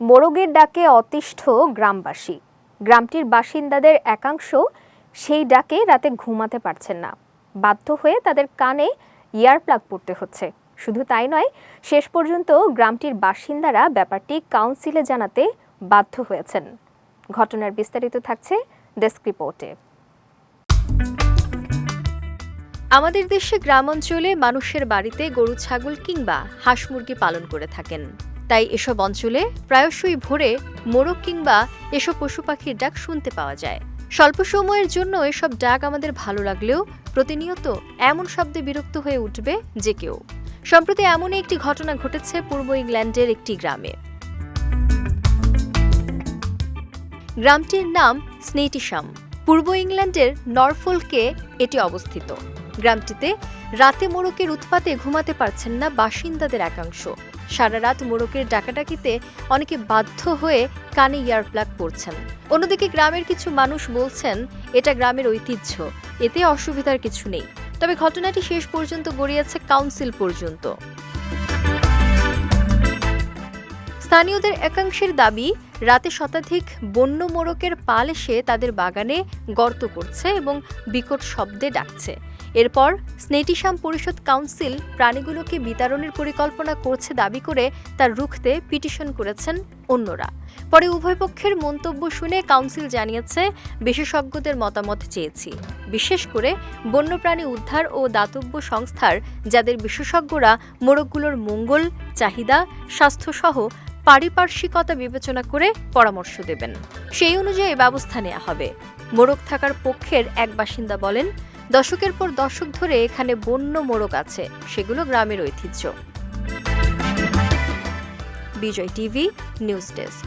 মোরগের ডাকে অতিষ্ঠ গ্রামবাসী। গ্রামটির বাসিন্দাদের একাংশ সেই ডাকে রাতে ঘুমাতে পারছেন না। বাধ্য হয়ে তাদের কানে ইয়ার প্লাগ পড়তে হচ্ছে। শুধু তাই নয়, শেষ পর্যন্ত গ্রামটির বাসিন্দারা ব্যাপারটি কাউন্সিলে জানাতে বাধ্য হয়েছেন। ঘটনার বিস্তারিত থাকছে ডেস্ক রিপোর্টে। আমাদের দেশে গ্রামাঞ্চলে মানুষের বাড়িতে গরু, ছাগল কিংবা হাঁস মুরগি পালন করে থাকেন। তাই এসব অঞ্চলে প্রায়শই ভোরে মোরগ কিংবা এসব পশু পাখির ডাক শুনতে পাওয়া যায়। স্বল্প সময়ের জন্য এসব ডাক আমাদের ভালো লাগলেও প্রতিনিয়ত এমন শব্দে বিরক্ত হয়ে উঠবে যে কেউ। সম্প্রতি এমনই একটি ঘটনা ঘটেছে পূর্ব ইংল্যান্ডের একটি গ্রামে। গ্রামটির নাম স্নেটিশাম পূর্ব ইংল্যান্ডের নরফোলকে এটি অবস্থিত। গ্রামটিতে রাতে মোরকের উৎপাতে ঘুমাতে পারছেন না বাসিন্দাদের একাংশ। সারা রাত মোরকের ডাকাডাকিতে অনেকে বাধ্য হয়ে কানে ইয়ারপ্লাগ পরছেন অন্যদিকে গ্রামের কিছু মানুষ বলছেন, এটা গ্রামের ঐতিহ্য, এতে অসুবিধার কিছু নেই। তবে ঘটনাটি শেষ পর্যন্ত গড়িয়েছে কাউন্সিল পর্যন্ত। স্থানীয়দের একাংশের দাবি, রাতে শতাধিক বন্য মোরকের পাল এসে তাদের বাগানে গর্ত করছে এবং বিকট শব্দে ডাকছে। এরপর স্নেটিসাম পরিষদ কাউন্সিল প্রাণীগুলোকে বিতরণের পরিকল্পনা করছে দাবি করে তার রুখতে পিটিশন করেছেন অন্যরা। পরে উভয় পক্ষের মন্তব্য শুনে কাউন্সিল জানিয়েছে, বিশেষজ্ঞদের মতামত চেয়েছি। বিশেষ করে বন্যপ্রাণী উদ্ধার ও দাতব্য সংস্থার, যাদের বিশেষজ্ঞরা মোরগগুলোর মঙ্গল, চাহিদা, স্বাস্থ্যসহ পারিপার্শ্বিকতা বিবেচনা করে পরামর্শ দেবেন। সেই অনুযায়ী ব্যবস্থা নেওয়া হবে। মোরগ থাকার পক্ষের এক বাসিন্দা বলেন দশকের পর দশক ধরে এখানে বন্য মোরগ আছে, সেগুলো গ্রামের ঐতিহ্য। Bijoy TV, news desk.